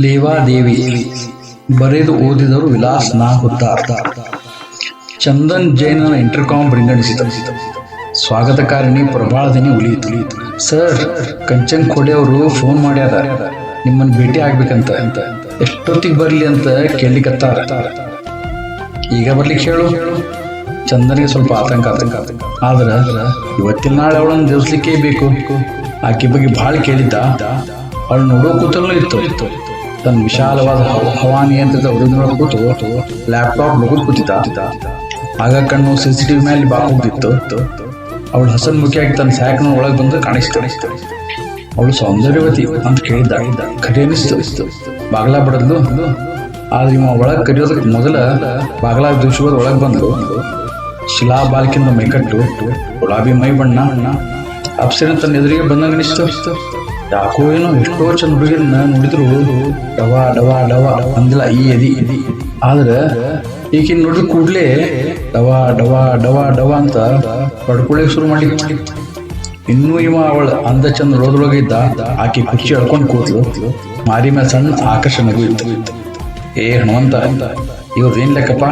ಲೇವಾದೇವಿ ಬರೆದು ಓದಿದರು ವಿಲಾಸ್ ನಾ ಹುದ್ದಾರ ಚಂದನ್ ಜೈನನ ಇಂಟರ್ಕಾಮ್ ರಿಂಗಣಿಸಿತು. ಸ್ವಾಗತಕಾರಿಣಿ ಪ್ರಭಾಳದಿನಿ ಉಳಿಯಿತು. ಸರ್ ಕಂಚನ್ ಖೋಡೆ ಅವರು ಫೋನ್ ಮಾಡ್ಯಾರ. ನಿಮ್ಮನ್ನು ಭೇಟಿ ಆಗ್ಬೇಕಂತ. ಅಂತ ಎಷ್ಟೊತ್ತಿಗೆ ಬರಲಿ ಅಂತ ಕೇಳಲಿಕ್ಕತ್ತಾರ ಈಗ ಬರ್ಲಿಕ್ಕೆ ಹೇಳು. ಚಂದನಿಗೆ ಸ್ವಲ್ಪ ಆತಂಕ ಆತಂಕ ಆದ್ರ ಇವತ್ತಿನ ನಾಳೆ ಅವಳನ್ನು ದೇವಸ್ಲಿಕ್ಕೆ ಬೇಕು. ಆಕೆ ಬಗ್ಗೆ ಭಾಳ ಕೇಳಿದ್ದ. ಅವಳು ನೋಡೋ ಕೂತಲ್ಲೂ ಇತ್ತು. ತನ್ನ ವಿಶಾಲವಾದ ಹವ- ಹವಾನಿಯಂತ್ರಿತ ಉರಿದೊಳಗೆ ಕೂತು ಲ್ಯಾಪ್ಟಾಪ್ ಮುಗಿದು ಕೂತಿದ್ದ. ಆಗ ಕಣ್ಣು ಸಿ ಸಿ ಟಿವಿ ಮೇಲೆ ಬಾಕೋಗ್ತಿತ್ತು ಅವಳು ಹಸನ್ ಮುಖಿಯಾಗಿ ತನ್ನ ಸ್ಯಾಕ್ನ ಒಳಗೆ ಬಂದು ಕಾಣಿಸ್ತು. ಅವಳು ಸೌಂದರ್ಯವತಿ ಅಂತ ಕೇಳಿದ್ದ. ಖರೆ ಅನಿಸ್ತು. ಬಾಗ್ಲ ಬಡದ್ಲು. ಆದ್ರೆ ಇವ ಒಳಗೆ ಕರೆಯೋದಕ್ಕೆ ಮೊದಲ ಬಾಗ್ಲ ದೂಷವಾದ ಒಳಗೆ ಬಂದು ಶಿಲಾ ಬಾಲ್ಕಿಂದ ಮೈಕಟ್ಟು, ಗುಲಾಬಿ ಮೈ ಬಣ್ಣ ಅಪ್ಸರ ತನ್ನ ಎದುರಿಗೆ ಬಂದಂಗ ಅನಿಸ್ತು. ಯಾಕೋ ಏನೋ ಎಷ್ಟೋ ಚಂದ ಹುಡುಗಿರನ್ನ ನೋಡಿದ್ರು ಡವ ಡವ ಡವ ಅಂದಿಲ್ಲ ಈ ಎದಿ. ಆದ್ರೆ ಈಗಿನ ನೋಡಿದ ಕೂಡ್ಲೆ ಡವ ಡವ ಡವ ಡವ ಅಂತ ಪಡ್ಕೊಳ್ಳಿಕ್ ಶುರು ಮಾಡಿ ಇನ್ನೂ ಇವ ಅವಳ ಅಂದ ಚಂದ ನೋಡೋದ್ರೊಳಗೆ ಇದ್ದ, ಆಕೆ ಕುರ್ಚಿ ಎಳ್ಕೊಂಡು ಕೂತ್ಲು ಮಾರಿ ಮೇಲೆ ಸಣ್ಣ ಆಕರ್ಷಣೆಗೂ ಇತ್ತು. ಏ ಹಣವಂತ ಇವ್ರದ್ದು ಏನ್ ಲೆಕ್ಕಪ್ಪ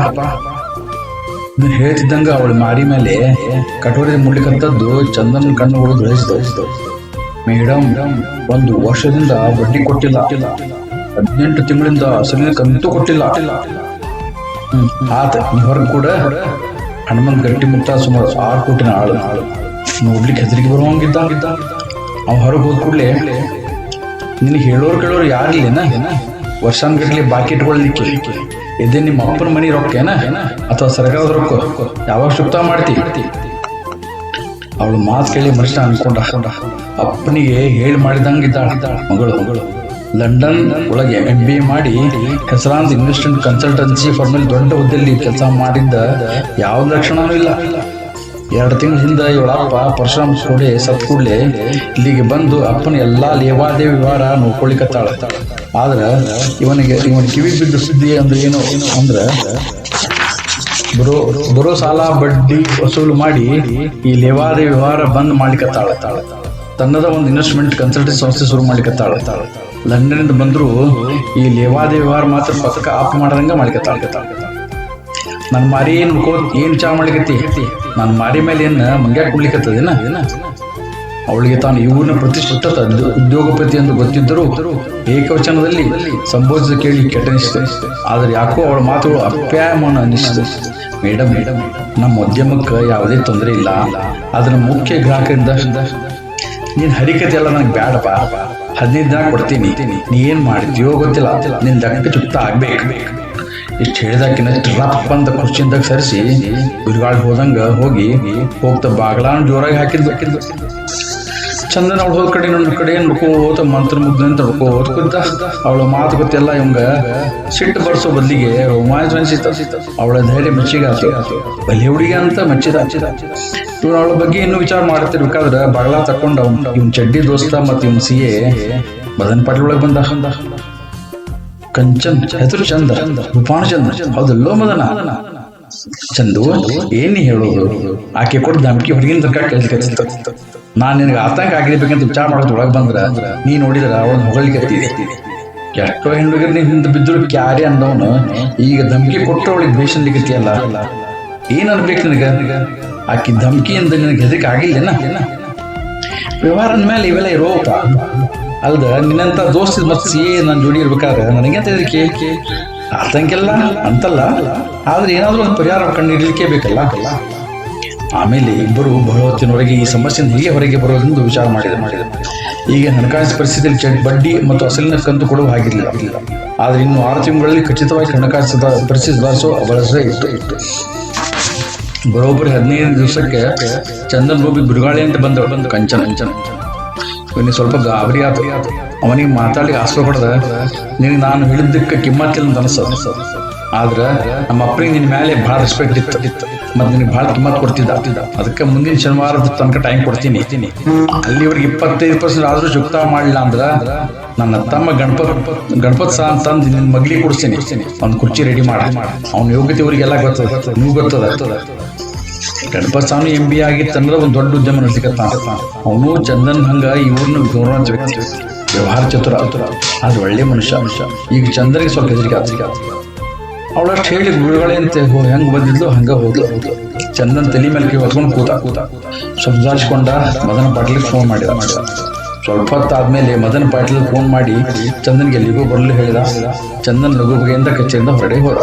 ಹೇಳ್ತಿದ್ದಂಗ ಅವಳ ಮಾರಿ ಮೇಲೆ ಕಟೋರಿ ಮುಡ್ಲಿಕ್ಕಂಥದ್ದು ಚಂದನ ಕಣ್ಣು ಹೊಡೆದು ಬೆಳೆಸಿದ ಮೇಡಮ್ ಒಂದು ವರ್ಷದಿಂದ ಬಡ್ಡಿ ಕೊಟ್ಟಿಲ್ಲ. ಹದಿನೆಂಟು ತಿಂಗಳಿಂದ ಅಸಲಿನ ಕಂತು ಕೊಟ್ಟಿಲ್ಲ. ಆತ ಹೊರಗೆ ಕೂಡ ಹನುಮಂತ್ ಗಟ್ಟಿ ಮುಕ್ತ ಸುಮಾರು ಆರು ಕೋಟಿನ ಆಳು. ನೋಡ್ಲಿಕ್ಕೆ ಹೆದರಿಗೆ ಬರುವಂಗಿದ್ದ. ಅವ್ ಹೊರಗೆ ಹೋದ ಕೂಡಲೇ ನಿನಗೆ ಹೇಳೋರು ಕೇಳೋರು ಯಾರಿಲ್ಲೇನ? ವರ್ಷಾನ್ಗಟ್ಲೆ ಬಾಕಿ ಇಟ್ಕೊಳ್ಲಿಕ್ಕೆ. ಇದೇ ನಿಮ್ಮ ಅಪ್ಪನ ಮನಿ ರೊಕ್ಕೇನ? ಅಥವಾ ಸರ್ಕಾರದ ರೊಕ್ಕ? ಯಾವಾಗ ಸುಪ್ತ ಮಾಡ್ತಿ? ಅವಳು ಮಾತು ಕೇಳಿ ಮನುಷ್ಯ ಅನ್ಕೊಂಡ. ಅಪ್ಪನಿಗೆ ಹೇಳಿ ಮಾಡಿದಂಗಿದ್ದಾಳ. ಮಗಳು ಮಗಳು, ಲಂಡನ್ ಒಳಗೆ ಎಂ ಬಿ ಎ ಮಾಡಿ ಹೆಸರಾಂತ ಇನ್ವೆಸ್ಟ್ಮೆಂಟ್ ಕನ್ಸಲ್ಟೆನ್ಸಿ ಫರ್ಮಲ್ಲಿ ದೊಡ್ಡ ಹುದ್ದೆಯಲ್ಲಿ ಕೆಲಸ ಮಾಡಿದ್ದ ಯಾವ ಲಕ್ಷಣನೂ ಇಲ್ಲ. ಎರಡು ತಿಂಗಳ ಹಿಂದೆ ಇವಳಪ್ಪ ಪರಶುರಾಮ್ ಕೂಡೆ ಸತ್ ಕೂಡಲೇ ಇಲ್ಲಿಗೆ ಬಂದು ಅಪ್ಪನ ಎಲ್ಲಾ ಲೇವಾದೇವಿ ವ್ಯವಹಾರ ನೋಡ್ಕೊಳಿಕತ್ತಾಳ. ಆದ್ರೆ ಇವನಿಗೆ ಇವನ್ ಕಿವಿ ಬಿದ್ದ ಸುದ್ದಿ ಅಂದ್ರೆ ಏನು? ಅಂದ್ರ ಬರೋ ಬರೋ ಸಾಲ ಬಡ್ಡಿ ವಸೂಲು ಮಾಡಿ ಈ ಲೇವಾದೇವಿ ವ್ಯವಹಾರ ಬಂದ್ ಮಾಡ್ಲಿಕ್ಕತ್ತಾಳ ತನ್ನದ ಒಂದು ಇನ್ವೆಸ್ಟ್ಮೆಂಟ್ ಕನ್ಸಲ್ಟೆನ್ಸಿ ಸಂಸ್ಥೆ ಶುರು ಮಾಡ್ಲಿಕ್ಕತ್ತಾಳ ಲಂಡನ್ ಬಂದ್ರು ಈ ಲೇವಾದಿ ವ್ಯವಹಾರ ಮಾತ್ರ ಪದಕ ಆಫ್ ಮಾಡದಂಗ ಮಾಡ್ಲಿಕ್ಕತ್ತಾಳ ನನ್ನ ಮಾರಿ ಏನ್ ಏನ್ ಚಾ ಮಾಡ್ಲಿಕತ್ತಿ? ನನ್ನ ಮಾರಿ ಮೇಲೆ ಏನ್ ಮಂಗ್ಯಾಕ್ ಕುಡ್ಲಿಕತ್ತದೇನ ಅವಳಿಗೆ ತಾನು ಇವನ ಪ್ರತಿಷ್ಠಿತ ಉದ್ಯೋ- ಉದ್ಯೋಗಪತಿ ಎಂದು ಗೊತ್ತಿದ್ದರೂ ಏಕವಚನದಲ್ಲಿ ಸಂಬೋಧಿಸ ಕೇಳಿ ಕೆಟ್ಟನಿಸಿದೆ ಆದರೆ ಯಾಕೋ ಅವಳ ಮಾತುಗಳು ಅಪ್ಯಾಯಮಾನ ಅನ್ನಿಸಿದೆ ಮೇಡಮ್ ಮೇಡಮ್ ನಮ್ಮ ಉದ್ಯಮಕ್ಕೆ ಯಾವುದೇ ತೊಂದರೆ ಇಲ್ಲ. ಅದರ ಮುಖ್ಯ ಗ್ರಾಹಕರಿಂದ ನೀನು ಹರಿಕತೆ ಎಲ್ಲ ನನಗೆ ಬೇಡಪ್ಪ ಹದಿನೈದು ದಿನ ಕೊಡ್ತೀನಿ. ನೀ ಏನು ಮಾಡಿದ್ಯೋ ಗೊತ್ತಿಲ್ಲ. ನಿನ್ನ ದಕ್ಕ ಚುಕ್ತ ಆಗ್ಬೇಕು. ಇಷ್ಟು ಹೇಳಿದಾಕಿನ ರಪ್ಪ ಅಂತ ಕುರ್ಚಿಯಿಂದ ಸರಿಸಿ ಬಿರುಗಾಳಿ ಹೋದಂಗೆ ಹೋಗಿ ಹೋಗ್ತಾ ಬಾಗ್ಲಾನ ಜೋರಾಗಿ ಹಾಕಿದ್ ಹಾಕಿದ್ ಚಂದನ ಅವಳು ಹೋದ ಕಡೆ, ನನ್ನ ಕಡೆ ನೋಡ್ಕೋತ ಮಂತ್ರ ಮುಗ್ದ ತಡ್ಕೋತ ಕುಂತ. ಅವಳ ಮಾತು ಗೊತ್ತೆಲ್ಲ ಇವಂಗ. ಸಿಟ್ಟು ಬರ್ಸೋ ಬದಲಿಗೆ ರೋಮಾಂಚ ಅನ್ಸಿತ ಅವಳ ಧೈರ್ಯ ಮೆಚ್ಚಿಗೆ ಆತು. ಬಲಿ ಹುಡುಗಿ ಅಂತ ಮೆಚ್ಚಿದ. ಇವ್ರು ಅವಳ ಬಗ್ಗೆ ಇನ್ನು ವಿಚಾರ ಮಾಡ್ತಿರ್ಬೇಕಾದ್ರೆ ಬಾಗ್ಲ ತಕೊಂಡ ಇವ್ನ ಚಡ್ಡಿ ದೋಸ್ತ ಮತ್ತು ಇವ್ನ ಸಿ ಎ ಬದನ್ ಪಾಟೀಲ್ ಒಳಗೆ ಬಂದ. ಕಂಚನ್, ಹೆಸರು ಚಂದ, ರೂಪಾಣ ಚಂದ. ಹೌದಲ್ಲೋ ಮದನ ಚಂದು, ಏನಿ ಹೇಳೋದು? ಆಕೆ ಕೊಟ್ಟು ಧಮಕಿ ಹೊರಗಿನ ತನಕ ಕೇಳಿಸ್ಕೊತಿತ್ತು ನಾನ್ ನಿನಗೆ ಆತಂಕ ಆಗಿರ್ಬೇಕಂತ ವಿಚಾರ ಮಾಡೋದು ಒಳಗೆ ಬಂದ್ರ, ನೀ ನೋಡಿದ್ರ ಅವಳ ಹೊಗಳಿಕೆ ಎಷ್ಟೋ ಹೆಣ್ಣುಗರ್ ನೀನ್ ಹಿಂದೆ ಬಿದ್ದರು ಕ್ಯಾರಿ ಅಂದವನು, ಈಗ ಧಮಕಿ ಕೊಟ್ಟು ಅವಳಿಗೆ ಬೇಷನ್ಲಿಕತಿಯಲ್ಲ ಏನ್ ಅನ್ಬೇಕು ನಿನಗ? ಆಕಿ ಧಮಕಿಯಿಂದ ನಿನಗೆ ಹೆದರಿಕೆ ಆಗಿಲ್ಲೇನ? ವ್ಯವಹಾರ ಮೇಲೆ ಇವೆಲ್ಲ ಇರೋಪ ಅಲ್ದ ನಿನ್ನಂತ ದೋಸ್ತ ಮತ್ತೆ ಸಿ ಜೋಡಿ ಇರ್ಬೇಕಾದ್ರೆ ನನಗೆಂತ ಹೆದರಿಕೆ? ಆತಂಕೆಲ್ಲ ಅಂತಲ್ಲ. ಆದ್ರೆ ಏನಾದರೂ ಒಂದು ಪರಿಹಾರ ಕಂಡು ಹಿಡಿಲಿಕ್ಕೆ ಬೇಕಲ್ಲ? ಆಮೇಲೆ ಇಬ್ಬರು ಬಹಳ ಹೊತ್ತಿನವರೆಗೆ ಈ ಸಮಸ್ಯೆಯಿಂದ ಹೇಗೆ ಹೊರಗೆ ಬರೋದೆಂದು ವಿಚಾರ ಮಾಡಿದೆ ಮಾಡಿದೆ ಈಗ ಹಣಕಾಸು ಪರಿಸ್ಥಿತಿಯಲ್ಲಿ ಚೆಕ್ ಬಡ್ಡಿ ಮತ್ತು ಅಸಲಿನ ಕಂತು ಕೊಡುವ ಹಾಗಿರಲಿಲ್ಲ ಆದ್ರೆ ಇನ್ನು ಆರು ತಿಂಗಳಲ್ಲಿ ಖಚಿತವಾಗಿ ಹಣಕಾಸು ಪರಿಸ್ಥಿತಿ ಸುಧಾರಿಸೋ ಬಳಸದೆ ಇತ್ತು. ಇತ್ತು ಬರೋಬ್ಬರಿ ಹದಿನೈದು ದಿವಸಕ್ಕೆ ಚಂದನ್ ರೂಪಿ ಬಿರುಗಾಳಿ ಅಂತ ಬಂದವಳು ಬಂದು ಕಂಚನ ಕಂಚನ. ಇವನಿಗೆ ಸ್ವಲ್ಪ ಗಾಬರಿ ಆತು. ಅವನಿಗೆ ಮಾತಾಡ್ಲಿಕ್ಕೆ ಆಸೆ ಹೊಡೆದ ನಿನಗೆ ನಾನು ಹೇಳಿದ್ದಕ್ಕೆ ಕಿಮ್ಮತ್ತಿಲ್ಲ ಅಂತ ಅನಸ. ಆದ್ರೆ ನಮ್ಮ ಅಪ್ಪನಿಗೆ ನಿನ್ನ ಮೇಲೆ ಭಾಳ ರೆಸ್ಪೆಕ್ಟ್ ಇತ್ತು. ಮತ್ತೆ ನಿನಗೆ ಭಾಳ ಕಿಮ್ಮತ್ ಕೊಡ್ತಿದ್ದ. ಅದಕ್ಕೆ ಮುಂದಿನ ಶನಿವಾರದ ತನಕ ಟೈಮ್ ಕೊಡ್ತೀನಿ. ಅಲ್ಲಿವರೆಗೆ ಇಪ್ಪತ್ತೈದು ಪರ್ಸೆಂಟ್ ಆದ್ರೂ ಚುಕ್ತಾ ಮಾಡಲಿಲ್ಲ ಅಂದ್ರೆ ನನ್ನ ತಮ್ಮ ಗಣಪತ್ ಗಣಪತ್ ಸಹ ಅಂತಂದು ನಿನ್ನ ಮಗ್ಲಿಗೆ ಕೊಡಿಸ್ತೀನಿ. ಅವ್ನ ಕುರ್ಚಿ ರೆಡಿ ಮಾಡ. ಅವ್ನ ಯೋಗ್ಯತೆ ಇವರಿಗೆಲ್ಲ ಗೊತ್ತದ ನೀವು ಗೊತ್ತದ ಗಣಪತ್ ಸ್ವಾಮಿ ಎಂ ಬಿ ಆಗಿತ್ತಂದ್ರೆ ಒಂದು ದೊಡ್ಡ ಉದ್ಯಮ ನಡೆಸಿಕತ್ತ ಅವನು ಚಂದನ್ ಹಂಗ ಇವ್ರನ್ನ ಗೌರವ ವ್ಯಕ್ತಿ. ವ್ಯವಹಾರ ಚತುರ ಆದ್ರೆ ಒಳ್ಳೆ ಮನುಷ್ಯ ಈಗ ಚಂದ್ರಿಗೆ ಸ್ವಲ್ಪ ಹೆದರಿಕೆ ಆತ ಅವಳಷ್ಟು ಹೇಳಿ ಗುರುಗಳೇಂತ ಹೆಂಗ್ ಬಂದಿದ್ಲು, ಹಂಗ ಹೋದ್ಲು. ಹೋದ್ಲು ಚಂದನ್ ತಲೆ ಮೇಲೆ ಕೈ ಹೊತ್ಕೊಂಡು ಕೂತ ಕೂತ. ಸಂಸಾರಿಸ್ಕೊಂಡ ಮದನ ಪಾಟೀಲ್ಗೆ ಫೋನ್ ಮಾಡಿದ. ಮಾಡಿದ ಸ್ವಲ್ಪ ಹೊತ್ತಾದ್ಮೇಲೆ ಮದನ ಪಾಟೀಲ್ ಫೋನ್ ಮಾಡಿ ಚಂದನ್ಗೆ ಎಲ್ಲಿಗೂ ಬರಲು ಹೇಳಿದ. ಚಂದನ್ ಲಘು ಬಗೆಯಿಂದ ಕಚೇರಿಯಿಂದ ಹೊರಡೆ ಹೋದ.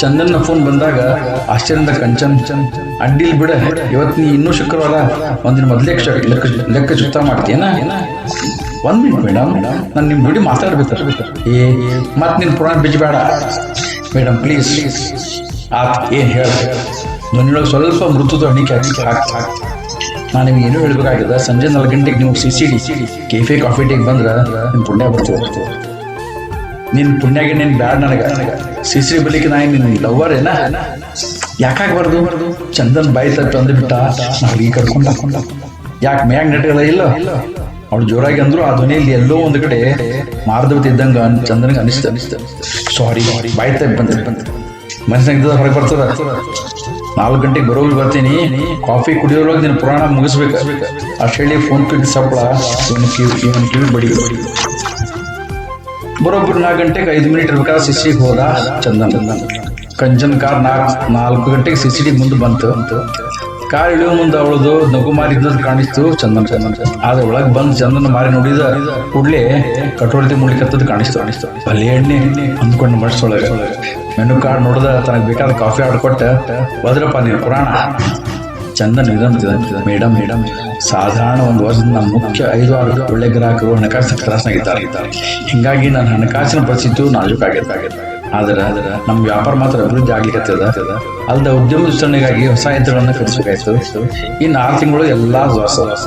ಚಂದನ್ನ ಫೋನ್ ಬಂದಾಗ ಆಶ್ಚರ್ಯದಿಂದ ಕಂಚನ್, ಅಡ್ಡಿಲ್ ಬಿಡ ಇವತ್ತು ನೀ ಇನ್ನೂ ಶುಕ್ರವಾರ ಒಂದಿನ ಮೊದಲೇ ಲೆಕ್ಕ ಲೆಕ್ಕ ಚುಕ್ತ ಮಾಡ್ತೀಯನ ಒಂದ್ ಮಿನಿಟ್ ಮೇಡಮ್ ನಾನು ನಿಮ್ಮ ಬಿಡಿ ಮಾತಾಡ್ಬೇಕು ಏ ಮತ್ತೆ ನಿನ್ನ ಪುರಾಣ ಬೇಡ ಮೇಡಮ್ ಪ್ಲೀಸ್ ಆತ್, ಏನು ಹೇಳ? ನನ್ನೊಳಗೆ ಸ್ವಲ್ಪ ಮೃತದ ಹಣಿಕೆ ಹಾಕಿ ನಾನು ನಿಮ್ಗೆ ಏನು ಹೇಳ್ಬೇಕಾಗಿದೆ, ಸಂಜೆ ನಾಲ್ಕು ಗಂಟೆಗೆ ನೀವು C C D cafe coffee ಟೀಗೆ ಬಂದ್ರೆ ನಿಮ್ಮ ಪುಣ್ಯ ಬರ್ತದೆ. ನಿನ್ ಪುಣ್ಯಾಗೆ ನೀನ್ ಬ್ಯಾಡ್ ನನಗ. ಸಿಸಿ ಬಲಿಕ್ಕೆ ನಾಯಿ ನಿನ್ ಲವ್ವರ್ ಏನ? ಯಾಕಾಗ್ಬಾರ್ದು ಚಂದನ್ ಬಾಯಿ ತಪ್ಪಿ ಅಂದ್ಬಿಟ್ಟ ನಾವು ಈ ಕರ್ಕೊಂಡ. ಯಾಕೆ ಮ್ಯಾಗ್ ನಟಿಲ್ಲ ಇಲ್ಲ? ಅವ್ಳು ಜೋರಾಗಿ ಅಂದ್ರು ಆ ಧ್ವನಿಯಲ್ಲಿ ಎಲ್ಲೋ ಒಂದು ಕಡೆ ಮಾರ್ದವತಿ ಇದ್ದಂಗ ಚಂದನ್ಗೆ ಅನಿಸ್ತ. ಅನಿಸ್ತ ಸಾರಿ ಬಾಯಿ ತಪ್ಪಿ ಬಂದ. ಮನಸ್ಸಿನಾಗ ಹೊರಗೆ ಬರ್ತದ? ನಾಲ್ಕು ಗಂಟೆಗೆ ಬರೋಗಿ ಬರ್ತೀನಿ. ಕಾಫಿ ಕುಡಿಯೋದ್ರೊಳಗೆ ನಿನ್ನ ಪುರಾಣ ಮುಗಿಸ್ಬೇಕು. ಅಷ್ಟು ಹೇಳಿ ಫೋನ್ ಪೇ ಸಪ್ಪಳ. ಇವನು ಕಿವಿ ಇವನು ಕಿವಿ ಬಡಿ ಬಡಿ. ಬರೋಬ್ಬರು ನಾಲ್ಕು ಗಂಟೆಗೆ ಐದು ಮಿನಿಟ್ ಇರ್ಬೇಕಾದ್ರೆ ಸಿಸಿಗೆ ಹೋದ ಚಂದನ್. ಕಂಜನ್ ಕಾರ್ ನಾಲ್ಕು ನಾಲ್ಕು ಗಂಟೆಗೆ ಸಿ ಸಿ ಡಿ ಮುಂದೆ ಬಂತು. ಕಾರ್ ಇಳಿಯೋ ಮುಂದೆ ಅವಳದು ನಗು ಮಾರಿ ಕಾಣಿಸ್ತು ಚಂದನ್. ಚಂದನ್ ಆದ್ರೆ ಒಳಗೆ ಬಂದು ಚಂದನ್ ಮಾರಿ ನೋಡಿದ ಕೂಡಲೇ ಕಟೋರತಿ ಮುಳಿಕತ್ತದ್ದು ಕಾಣಿಸ್ತು ಕಾಣಿಸ್ತು. ಅಲ್ಲಿ ಎಣ್ಣೆ ಅಂದ್ಕೊಂಡು ಮನಸ್ಸೊಳಗೆ ಮೆನು ಕಾರ್ಡ್ ನೋಡಿದ ತನಗೆ ಬೇಕಾದ ಕಾಫಿ ಆರ್ಡರ್ ಕೊಟ್ಟ. ಬದ್ರಪ್ಪ ನೀನು ಪುರಾಣ. ಚಂದನ್ ಇದಂತಿದೆ ಮೇಡಮ್ ಮೇಡಮ್ ಸಾಧಾರಣ ಒಂದು ವರ್ಷದ ನಮ್ಮ ಮುಖ್ಯ ಐದು ಆರು ಒಳ್ಳೆ ಗ್ರಾಹಕರು ಹಣಕಾಸಿನ ಕ್ಲಾಸ್ನಾಗಿದ್ದಾರೆ ಹಿಂಗಾಗಿ ನನ್ನ ಹಣಕಾಸಿನ ಪರಿಸ್ಥಿತಿ ನಾಜೂಕಾಗಿದ್ದಾಗಿದೆ ಆದ್ರೆ ನಮ್ಮ ವ್ಯಾಪಾರ ಮಾತ್ರ ಅಭಿವೃದ್ಧಿ ಆಗ್ಲಿಕ್ಕತ್ತದ ಅಲ್ಲದೆ ಉದ್ಯಮ ವಿಸ್ತರಣೆಗಾಗಿ ಹೊಸ ಯಂತ್ರಗಳನ್ನು ಖರೀದಿಸಬೇಕಾಯ್ತು. ಇನ್ನು ಆರು ತಿಂಗಳು ಎಲ್ಲಾ ಹೊಸ ಹೊಸ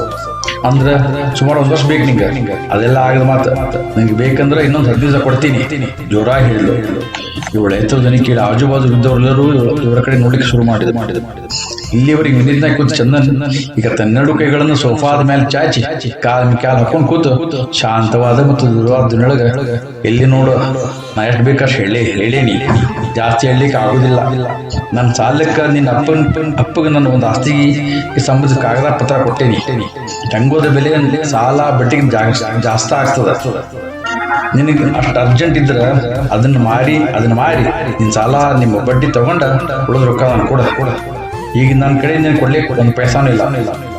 ಅಂದ್ರೆ ಸುಮಾರು ಒಂದ್ ವರ್ಷ ಬೇಕು ನಿಂಗೆ. ಅದೆಲ್ಲ ಆಗದ ಮಾತು, ನಿಂಗೆ ಬೇಕಂದ್ರೆ ಇನ್ನೊಂದು ಹತ್ತು ದಿವಸ ಕೊಡ್ತೀನಿ. ಜೋರಾಗಿ ಹೇಳಿದ್ರು ಇವಳು ಎತ್ತರ ಜನ ಕೇಳಿ ಆಜು ಬಾಜು ಇದ್ದವರೆಲ್ಲರೂ ಇವರ ಕಡೆ ನೋಡ್ಲಿಕ್ಕೆ ಶುರು ಮಾಡಿದ ಮಾಡಿದ ಇಲ್ಲಿವರೆಗೆ ನಿನ್ನಿಂದ ಕೂತು ಚಂದನ್, ಈಗ ತನ್ನೆರಡು ಕೈಗಳನ್ನು ಸೋಫಾದ ಮೇಲೆ ಚಾಚಿ, ಕಾಲ್ ಕಾಲ್ ಹಾಕೊಂಡು ಕೂತು ಶಾಂತವಾದ ಮತ್ತು ದೃಢವಾದ ದಿನೊಳಗ ಎಲ್ಲಿ ನೋಡು, ನಾ ಎಷ್ಟು ಬೇಕಷ್ಟು ಹೇಳಿ ಹೇಳೇನಿ ಜಾಸ್ತಿ ಹೇಳಲಿಕ್ಕೆ ಆಗುದಿಲ್ಲ. ನನ್ನ ಸಾಲಕ್ಕೆ ನಿನ್ನ ಅಪ್ಪನ, ಅಪ್ಪಗೆ ನನ್ನ ಒಂದು ಆಸ್ತಿಗೆ ಸಂಬಂಧ ಕಾಗದ ಪತ್ರ ಕೊಟ್ಟೇನಿ. ತಂಗೋದ ಬೆಲೆ ಸಾಲ ಬಟ್ಟಿಗೆ ಜಾಸ್ತಿ ಆಗ್ತದ. ನಿನಗೆ ಅಷ್ಟು ಅರ್ಜೆಂಟ್ ಇದ್ರೆ ಅದನ್ನ ಮಾರಿ ಅದನ್ನ ಮಾರಿ ನಿನ್ ಸಾಲ, ನಿಮ್ಮ ಬಡ್ಡಿ ತಗೊಂಡ ಉಳಿದ ರೊಕ್ಕ ನಾನು ಕೊಡ. ಕೊಡ ಈಗ ನನ್ನ ಕಡೆ ನೀನು ಕೊಡ್ಲಿಕ್ಕೆ ಒಂದು ಪೈಸಾನು ಇಲ್ಲ.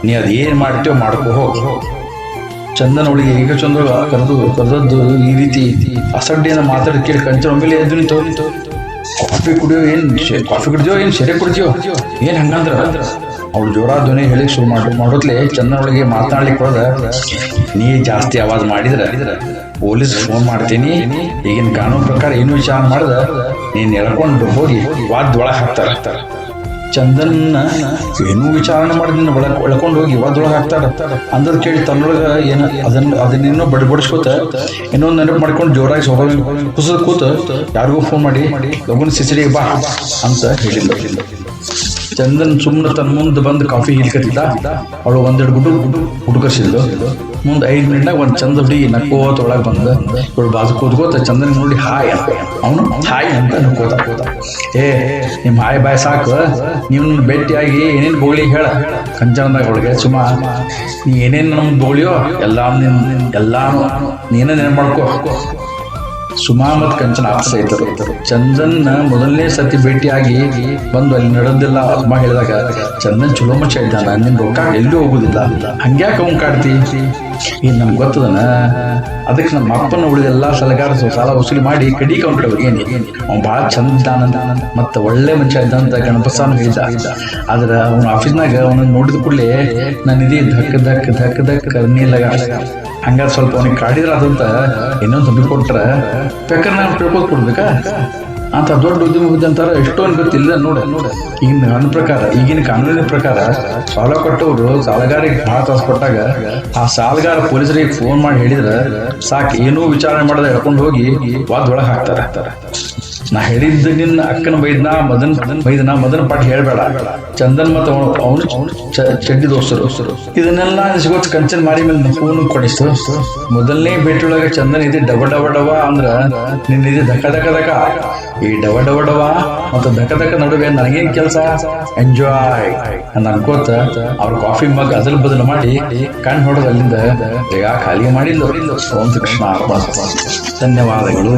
ನೀ ಅದು ಏನು ಮಾಡ್ತೀವೋ ಮಾಡ್ಕೋ ಹೋಗು. ಚಂದನ ಉಳಿಗೆ ಈಗ ಚಂದ ಕರೆದು ಕರೆದದ್ದು ಈ ರೀತಿ ಅಸಡ್ಡಿಯನ್ನು ಮಾತಾಡಿ ಕೇಳಿ ಕಂಚನ ಒಮ್ಮೆಲೆ ಎದ್ದು ನಿಂತು. ಕಾಫಿ ಕುಡಿಯೋ ಏನು ಕಾಫಿ ಕುಡಿದ್ಯೋ ಏನು ಸೆರೆ ಕುಡಿದ್ಯೋ? ಏನು ಹಂಗಂದ್ರ? ಅವಳು ಜೋರ ಧ್ವನಿ ಹೇಳಿ ಶುರು ಮಾಡಿ, ಮಾಡೋದ್ಲೆ ಚಂದನೊಳಗೆ ಮಾತನಾಡ್ಲಿಕ್ಕೆ ಹೋದ ನೀ ಜಾಸ್ತಿ ಆವಾಜ್ ಮಾಡಿದ್ರೆ. ಪೊಲೀಸ್ ಫೋನ್ ಮಾಡ್ತೀನಿ. ಈಗಿನ ಕಾನೂನು ಪ್ರಕಾರ ಏನು ವಿಚಾರ ಮಾಡ್ದ? ನೀನ್ ಎಳ್ಕೊಂಡು ಹೋಗಿ ವಾದ್ ಒಳಗೆ ಹಾಕ್ತಾರ. ಚಂದನ್ ಏನು ವಿಚಾರಣೆ ಮಾಡಿ ನಿನ್ನ ಒಳಗ್ ಒಳ್ಕೊಂಡು ಹೋಗಿ ವಾದೊಳಗೆ ಹಾಕ್ತಾರ. ಅಂದ್ರೆ ಕೇಳಿ ತನ್ನೊಳಗ ಏನ ಅದನ್ನ ಅದನ್ನೇನೋ ಬಡಿಬಡಿಸ್ಕೋತ ಇನ್ನೊಂದು ನೆನಪು ಮಾಡ್ಕೊಂಡು ಜೋರಾಗಿ ಸೋಫಾ ಕುಸಿದ ಕೂತ ಯಾರಿಗೂ ಫೋನ್ ಮಾಡಿ ಲಗುನ್ ಸಿಸಿಡಿಗೆ ಬಾ ಅಂತ ಹೇಳಿಲ್ಲ ಚಂದನ್ ಸುಮ್ಮನೆ ತನ್ನ ಮುಂದೆ ಬಂದು ಕಾಫಿ ಹಿಡ್ಕತ್ತಿದ್ದ. ಅವಳು ಒಂದೆರಡು ಗುಡ್ಡು ಹುಡುಕರ್ಸಿದ್ಲು. ಮುಂದೆ ಐದು ಮಿನಿಟ್ನಾಗ ಒಂದು ಚಂದ ಹುಡಿ ನಕ್ಕೋತ ಒಳಗೆ ಬಂದ. ಇವಳು ಬಾಜು ಕೂತ್ಕೋತ ಚಂದನ್ ನೋಡಿ, ಹಾಯ್ ಅವನು, ಹಾಯ್ ಅಂತ ನಕ್ಕೋತ. ಕೂತ ಏ ನಿಮ್ಮ ಹಾಯ್ ಬಾಯ್ ಸಾಕು. ನೀವು ಭೇಟಿ ಭೇಟಿಯಾಗಿ ಏನೇನು ಬೋಳಿ ಹೇಳ. ಕಂಚನದಾಗ ಅವಳಿಗೆ ಸುಮಾ. ನೀ ಏನೇನು ಬೋಳಿಯೋ ಎಲ್ಲ ನಿನ್, ಎಲ್ಲಾನು ನೀನೇ ನೆನಪು ಮಾಡ್ಕೋ. ಸುಮಾ ಮತ್ತು ಕಂಚನ ಇದ್ದರು ಚಂದನ್ ಮೊದಲನೇ ಸತಿ ಭೇಟಿಯಾಗಿ ಬಂದು ಅಲ್ಲಿ ನಡೆದಿಲ್ಲ ಅಮ್ಮ ಹೇಳಿದಾಗ ಚಂದನ್ ಚಲೋ ಮಚ್ಚ ಇದ್ದಾನ, ನಿನ್ ರೊಕ್ಕ ಎಲ್ಲೂ ಹೋಗುದಿಲ್ಲ? ಹಂಗ್ಯಾಕ ಅವ್ನ್ ಕಾಡ್ತಿ? ಈಗ ನಮ್ಗೆ ಗೊತ್ತದನ? ಅದಕ್ಕೆ ನಮ್ಮ ಅಪ್ಪನ ಉಳಿದೆಲ್ಲ ಸಲಗಾರ ಸಾಲ ವಸೂಲಿ ಮಾಡಿ ಕಡಿ ಕೌಂಟ್ ಏನಿ? ಅವ್ನು ಭಾಳ ಚಂದ ಇದ್ದಾನ ಮತ್ತೆ ಒಳ್ಳೆ ಮಂಚ ಇದ್ದಂತ ಗಣಪಸಾನು ಹೇಳಿದ. ಆದ್ರೆ ಅವನ ಆಫೀಸ್ನಾಗ ಅವನ ನೋಡಿದ ಕೂಡಲೇ ನನ್ನ ಇದೇ ಧಕ್ ಧಕ್ ಧಕ್ ಧಕ್ ಕರ್ನಿಲಾಗ ಹಂಗಾರೆ ಸ್ವಲ್ಪ ಅವನಿಗೆ ಕಾಡಿದ್ರ ಅದಂತ ಇನ್ನೊಂದು ತಂದು ಕೊಟ್ರೆ ಬೇಕಾದ್ರೆ ನಾನು ತಿಳ್ಕೊಂಡು ಕೊಡ್ಬೇಕಾ? ಅಂತ ದೊಡ್ಡ ಉದ್ಯಮ ಅಂತಾರ, ಎಷ್ಟೊಂದು ಗೊತ್ತಿಲ್ಲ ನೋಡ ನೋಡ. ಈಗಿನ ನನ್ನ ಪ್ರಕಾರ, ಈಗಿನ ಕಾನೂನಿನ ಪ್ರಕಾರ ಸಾಲ ಕೊಟ್ಟವರು ಸಾಲಗಾರಿಗೆ ಭಾಳ ತಾಸು ಕೊಟ್ಟಾಗ ಆ ಸಾಲಗಾರ ಪೊಲೀಸರಿಗೆ ಫೋನ್ ಮಾಡಿ ಹೇಳಿದ್ರೆ ಸಾಕು, ಏನೂ ವಿಚಾರಣೆ ಮಾಡದೆ ಎಳ್ಕೊಂಡು ಹೋಗಿ ವಾದ ಒಳಗೆ ಹಾಕ್ತಾರೆ. ನಾ ಹೇಳಿದ್ದ ನಿನ್ನ ಅಕ್ಕನ ಬೈದ್ನ, ಮದನ್ ಬೈದ್ನ, ಮದನ್ ಪಾಠ ಹೇಳ್ಬೇಡ. ಚಂದನ್ ಮತ್ತು ಅವನು ಅವನು ಚಡ್ಡಿ ದೋಸ್ತರು. ಇದನ್ನೆಲ್ಲ ಸಿಗೋತ್ ಕಂಚನ್ ಮಾರಿ ಮೇಲೆ ನಕ್ಕೂನು ಕೊಡಿಸ್ತು ಮೊದಲನೇ ಭೇಟಿಯೊಳಗೆ ಚಂದನ್ ಇದೆ ಡಬ ಡಬ ಡಬ ಅಂದ್ರ ನಿನ್ನ ಇದೆ ಧಕ ಧಕ ಧಕ. ಈ ಡವ ಡವ ಡವ ಮತ್ತು ಧಕ ಧಕ ನಡುವೆ ನನಗೇನ್ ಕೆಲಸ? ಎಂಜಾಯ್ ಅಂತ ಅನ್ಕೋತ ಅವ್ರ ಕಾಫಿ ಮಗ್ ಅದಲ್ ಬದಲು ಮಾಡಿ ಕಣ್ಣು ಹೊಡೆದ ಅಲ್ಲಿಂದ ಜಾಗ ಖಾಲಿ ಮಾಡಿಲ್ಲ ಕೃಷ್ಣ. ಧನ್ಯವಾದಗಳು.